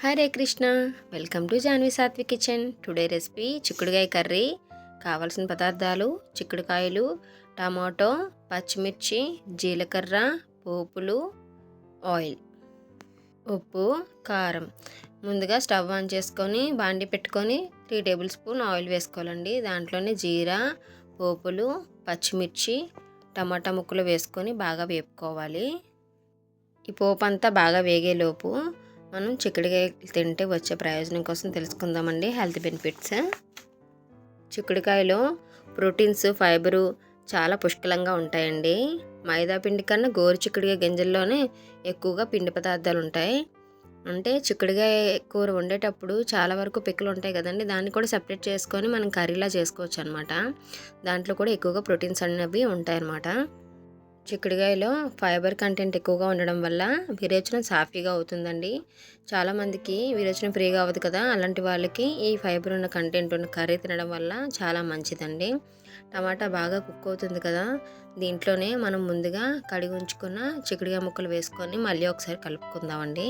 Hare Krishna. Welcome to Janvi Satvik kitchen. Today recipe చిక్కుడుకాయ curry. కావలసిన పదార్థాలు చిక్కుడుకాయలు టమాటో పచ్చిమిర్చి జీలకర్ర పోపులు ఆయిల్ ఉప్పు కారం. ముందుగా స్టవ్ ఆన్ చేసుకొని బాండి పెట్టుకొని త్రీ టేబుల్ స్పూన్ ఆయిల్ వేసుకోవాలండి. దాంట్లోనే జీరా పోపులు పచ్చిమిర్చి టమాటా ముక్కలు వేసుకొని బాగా వేపుకోవాలి. ఈ పోపు అంతా బాగా వేగేలోపు మనం చిక్కుడుకాయ తింటే వచ్చే ప్రయోజనం కోసం తెలుసుకుందామండి హెల్త్ బెనిఫిట్స్ చిక్కుడుకాయలో ప్రోటీన్స్ ఫైబరు చాలా పుష్కలంగా ఉంటాయండి. మైదా పిండి కన్నా గోరు చిక్కుడుకాయ గింజల్లోనే ఎక్కువగా పిండి పదార్థాలు ఉంటాయి. అంటే చిక్కుడుకాయ కూర వండేటప్పుడు చాలా వరకు పిక్కలు ఉంటాయి కదండి దాన్ని కూడా సెపరేట్ చేసుకొని మనం కర్రీలా చేసుకోవచ్చు అనమాట దాంట్లో కూడా ఎక్కువగా ప్రోటీన్స్ అనేవి ఉంటాయి చిక్కుడుగాయలో చిక్కుడుకాయలో ఫైబర్ కంటెంట్ ఎక్కువగా ఉండడం వల్ల విరేచనం సాఫీగా అవుతుందండి. చాలామందికి విరేచనం ఫ్రీగా అవ్వదు కదా అలాంటి వాళ్ళకి ఈ ఫైబర్ ఉన్న కంటెంట్ ఉన్న కర్రీ తినడం వల్ల చాలా మంచిదండి. టమాటా బాగా కుక్ అవుతుంది కదా దీంట్లోనే మనం ముందుగా కడిగి ఉంచుకున్న చిక్కుడుగా ముక్కలు వేసుకొని మళ్ళీ ఒకసారి కలుపుకుందామండి.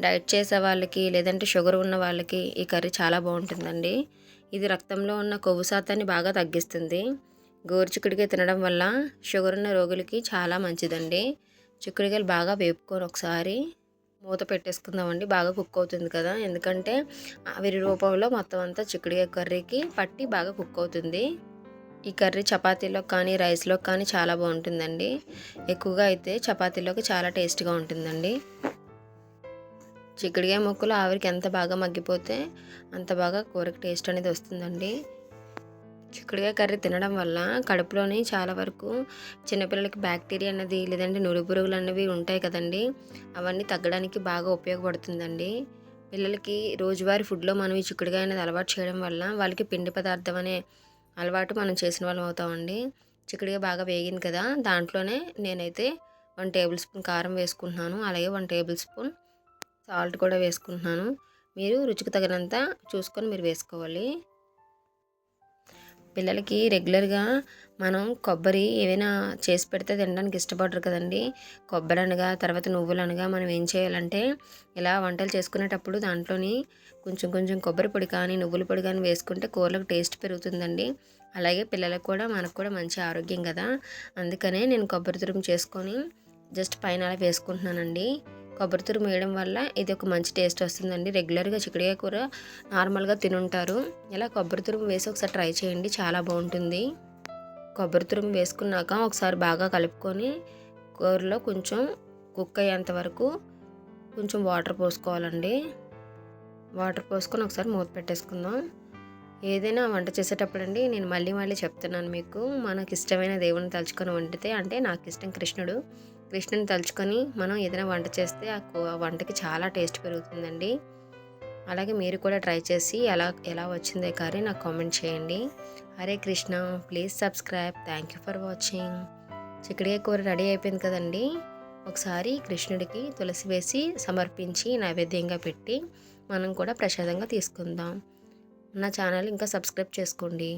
డైట్ చేసే వాళ్ళకి లేదంటే షుగర్ ఉన్న వాళ్ళకి ఈ కర్రీ చాలా బాగుంటుందండి. ఇది రక్తంలో ఉన్న కొవ్వు శాతాన్ని బాగా తగ్గిస్తుంది. చిక్కుడుకాయ తినడం వల్ల షుగర్ ఉన్న రోగులకి చాలా మంచిదండి. చిక్కుడుకాయలు బాగా వేపుకొని ఒకసారి మూత పెట్టేసుకుందామండి. బాగా కుక్ అవుతుంది కదా. ఎందుకంటే ఆవిరి రూపంలో మొత్తం అంతా చిక్కుడుకాయ కర్రీకి పట్టి బాగా కుక్ అవుతుంది. ఈ కర్రీ చపాతీలో కానీ రైస్లో కానీ చాలా బాగుంటుందండి. ఎక్కువగా అయితే చపాతీలోకి చాలా టేస్ట్గా ఉంటుందండి. చిక్కుడుకాయ ముక్కలు ఆవిరికి ఎంత బాగా మగ్గిపోతే అంత బాగా కూరకి టేస్ట్ అనేది వస్తుందండి. చిక్కుడుకాయ కర్రీ తినడం వల్ల కడుపులోని చాలా వరకు చిన్నపిల్లలకి బ్యాక్టీరియా అన్నది లేదంటే నులి పురుగులు అనేవి ఉంటాయి కదండి. అవన్నీ తగ్గడానికి బాగా ఉపయోగపడుతుందండి. పిల్లలకి రోజువారీ ఫుడ్లో మనం ఈ చిక్కుడుగా అనేది అలవాటు చేయడం వల్ల వాళ్ళకి పిండి పదార్థం అనే అలవాటు మనం చేసిన వాళ్ళం అవుతామండి. చిక్కుడుగా బాగా వేగింది కదా దాంట్లోనే నేనైతే వన్ టేబుల్ స్పూన్ కారం వేసుకుంటున్నాను. అలాగే వన్ టేబుల్ స్పూన్ సాల్ట్ కూడా వేసుకుంటున్నాను. మీరు రుచికి తగినంత చూసుకొని మీరు వేసుకోవాలి. పిల్లలకి రెగ్యులర్గా మనం కొబ్బరి ఏవైనా చేసి పెడితే తినడానికి ఇష్టపడరు కదండి. కొబ్బరి అనగా తర్వాత నువ్వులు అనగా మనం ఏం చేయాలంటే ఇలా వంటలు చేసుకునేటప్పుడు దాంట్లోని కొంచెం కొంచెం కొబ్బరి పొడి కానీ నువ్వుల పొడి కానీ వేసుకుంటే కూరలకు టేస్ట్ పెరుగుతుందండి. అలాగే పిల్లలకు కూడా మనకు కూడా మంచి ఆరోగ్యం కదా. అందుకనే నేను కొబ్బరి తురుము చేసుకొని జస్ట్ పైన అలా వేసుకుంటున్నానండి. కొబ్బరి తురుము వేయడం వల్ల ఇది ఒక మంచి టేస్ట్ వస్తుందండి. రెగ్యులర్గా చిక్కుడుకాయ కూర నార్మల్గా తినుంటారు. ఇలా కొబ్బరి తురుము వేసి ఒకసారి ట్రై చేయండి. చాలా బాగుంటుంది. కొబ్బరి తురుము వేసుకున్నాక ఒకసారి బాగా కలుపుకొని కూరలో కొంచెం కుక్ అయ్యేంత వరకు కొంచెం వాటర్ పోసుకోవాలండి. వాటర్ పోసుకొని ఒకసారి మూత పెట్టేసుకుందాం. ఏదైనా వంట చేసేటప్పుడు అండి నేను మళ్ళీ మళ్ళీ చెప్తున్నాను మీకు. మనకి ఇష్టమైన దేవుని తలుచుకొని వండితే అంటే నాకు ఇష్టం కృష్ణుడు. కృష్ణుని తలుచుకొని మనం ఏదైనా వంట చేస్తే ఆ వంటకి చాలా టేస్ట్ పెరుగుతుందండి. అలాగే మీరు కూడా ట్రై చేసి ఎలా ఎలా వచ్చిందే కానీ నాకు కామెంట్ చేయండి. Hare Krishna please subscribe. Thank you for watching. చిక్కడికాయ కూర రెడీ అయిపోయింది కదండి. ఒకసారి కృష్ణుడికి తులసి వేసి సమర్పించి నైవేద్యంగా పెట్టి మనం కూడా ప్రసాదంగా తీసుకుందాం. నా ఛానల్ ఇంకా సబ్స్క్రైబ్ చేసుకోండి.